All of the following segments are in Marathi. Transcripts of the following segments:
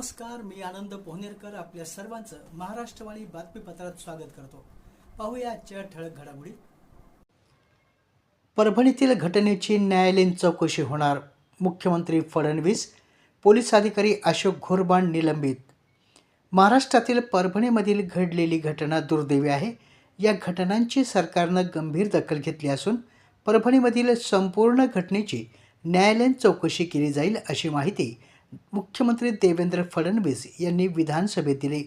नमस्कार मी आनंद पोहनेरकर आपल्या सर्वांचं महाराष्ट्रवाणी बातमीपत्रात स्वागत करतो. पाहूया आजच्या ठळक घडामोडी. परभणीतील घटनेची न्यायालयीन चौकशी होणार मुख्यमंत्री फडणवीस पोलीस अधिकारी अशोक घोरबाण निलंबित. महाराष्ट्रातील परभणीमधील घडलेली घटना दुर्दैवी आहे. या घटनांची सरकारनं गंभीर दखल घेतली असून परभणीमधील संपूर्ण घटनेची न्यायालयीन चौकशी केली जाईल अशी माहिती मुख्यमंत्री देवेंद्र फडणवीस यांनी विधानसभेत दिली.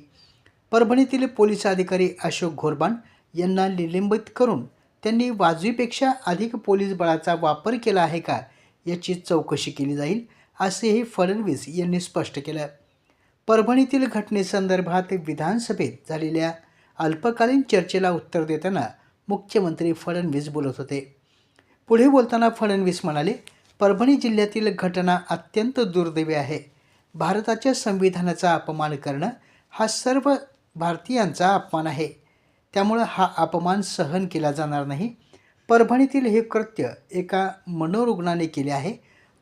परभणीतील पोलीस अधिकारी अशोक घोरबान यांना निलंबित करून त्यांनी वाजवीपेक्षा अधिक पोलीस बळाचा वापर केला आहे का याची चौकशी केली जाईल असेही फडणवीस यांनी स्पष्ट केलं. परभणीतील घटनेसंदर्भात विधानसभेत झालेल्या अल्पकालीन चर्चेला उत्तर देताना मुख्यमंत्री फडणवीस बोलत होते. पुढे बोलताना फडणवीस म्हणाले परभणी जिल्ह्यातील घटना अत्यंत दुर्दैवी आहे. भारताच्या संविधानाचा अपमान करणं हा सर्व भारतीयांचा अपमान आहे. त्यामुळं हा अपमान सहन केला जाणार नाही. परभणीतील हे कृत्य एका मनोरुग्णाने केले आहे.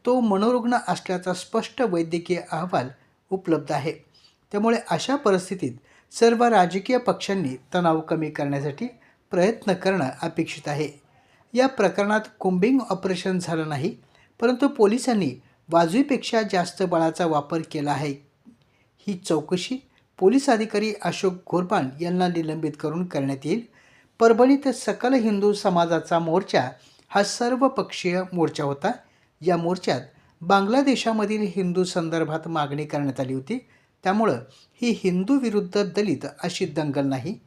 तो मनोरुग्ण असल्याचा स्पष्ट वैद्यकीय अहवाल उपलब्ध आहे. त्यामुळे अशा परिस्थितीत सर्व राजकीय पक्षांनी तणाव कमी करण्यासाठी प्रयत्न करणं अपेक्षित आहे. या प्रकरणात कुंबिंग ऑपरेशन झालं नाही. परंतु पोलिसांनी वाजवीपेक्षा जास्त बळाचा वापर केला आहे. ही चौकशी पोलीस अधिकारी अशोक घोरपान यांना निलंबित करून करण्यात येईल. परभणीत सकल हिंदू समाजाचा मोर्चा हा सर्वपक्षीय मोर्चा होता. या मोर्चात बांगलादेशामधील हिंदू संदर्भात मागणी करण्यात आली होती. त्यामुळं ही हिंदू विरुद्ध दलित अशी दंगल नाही.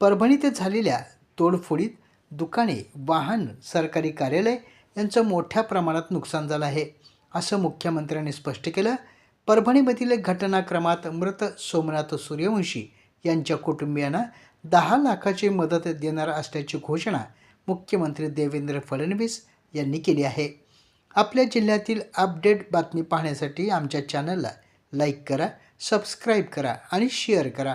परभणीत झालेल्या तोडफोडीत दुकाने वाहन सरकारी कार्यालय यांचं मोठ्या प्रमाणात नुकसान झालं आहे. असं मुख्यमंत्र्यांनी स्पष्ट केलं. परभणीमधील घटनाक्रमात मृत सोमनाथ सूर्यवंशी यांच्या कुटुंबियांना दहा लाखाची मदत देणार असल्याची घोषणा मुख्यमंत्री देवेंद्र फडणवीस यांनी केली आहे. आपल्या जिल्ह्यातील अपडेट बातमी पाहण्यासाठी आमच्या चॅनलला लाईक करा सबस्क्राईब करा आणि शेअर करा.